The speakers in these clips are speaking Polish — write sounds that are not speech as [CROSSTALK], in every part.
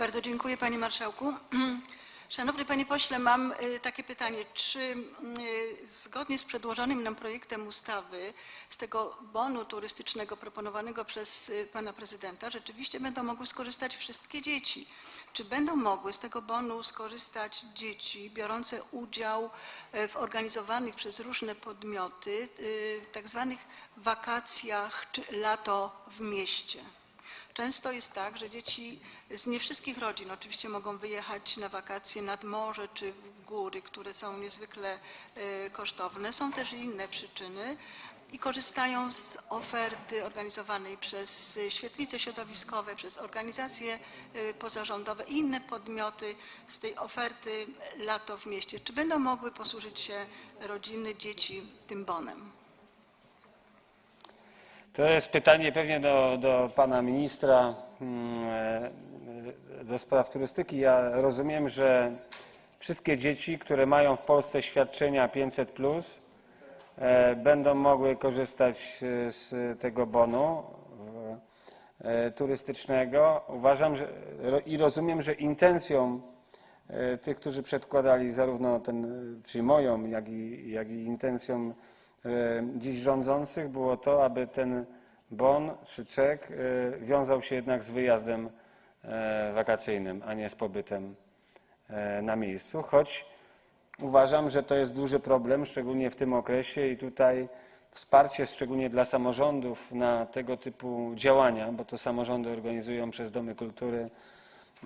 Bardzo dziękuję panie marszałku. [CLEARS THROAT] Szanowny panie pośle, mam y, takie pytanie. Czy y, zgodnie z przedłożonym nam projektem ustawy z tego bonu turystycznego proponowanego przez y, pana prezydenta rzeczywiście będą mogły skorzystać wszystkie dzieci? Czy będą mogły z tego bonu skorzystać dzieci biorące udział w organizowanych przez różne podmioty tak zwanych wakacjach czy lato w mieście? Często jest tak, że dzieci z nie wszystkich rodzin oczywiście mogą wyjechać na wakacje nad morze czy w góry, które są niezwykle e, kosztowne. Są też inne przyczyny i korzystają z oferty organizowanej przez świetlice środowiskowe, przez organizacje e, pozarządowe i inne podmioty z tej oferty Lato w mieście. Czy będą mogły posłużyć się rodziny, dzieci tym bonem? To jest pytanie pewnie do, do pana ministra mm, e, do spraw turystyki. Ja rozumiem, że wszystkie dzieci, które mają w Polsce świadczenia 500 e, będą mogły korzystać e, z tego bonu turystycznego. Uważam że, i rozumiem, że intencją tych, którzy przedkładali zarówno ten, czyli moją, jak i, jak i intencją dziś rządzących było to, aby ten bon czy czek e, wiązał się jednak z wyjazdem e, wakacyjnym, a nie z pobytem e, na miejscu, choć uważam, że to jest duży problem, szczególnie w tym okresie i tutaj wsparcie, szczególnie dla samorządów na tego typu działania, bo to samorządy organizują przez domy kultury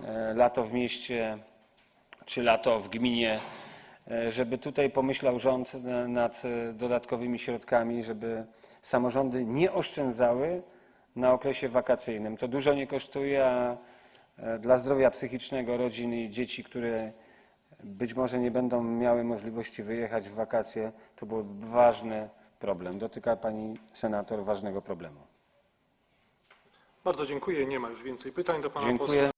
e, lato w mieście czy lato w gminie, e, żeby tutaj pomyślał rząd na- nad e, dodatkowymi środkami, żeby samorządy nie oszczędzały na okresie wakacyjnym. To dużo nie kosztuje, a e, dla zdrowia psychicznego rodzin i dzieci, które być może nie będą miały możliwości wyjechać w wakacje, to byłby ważny problem. Dotyka pani senator ważnego problemu. Bardzo dziękuję. Nie ma już więcej pytań do pana Dziękuję. posła.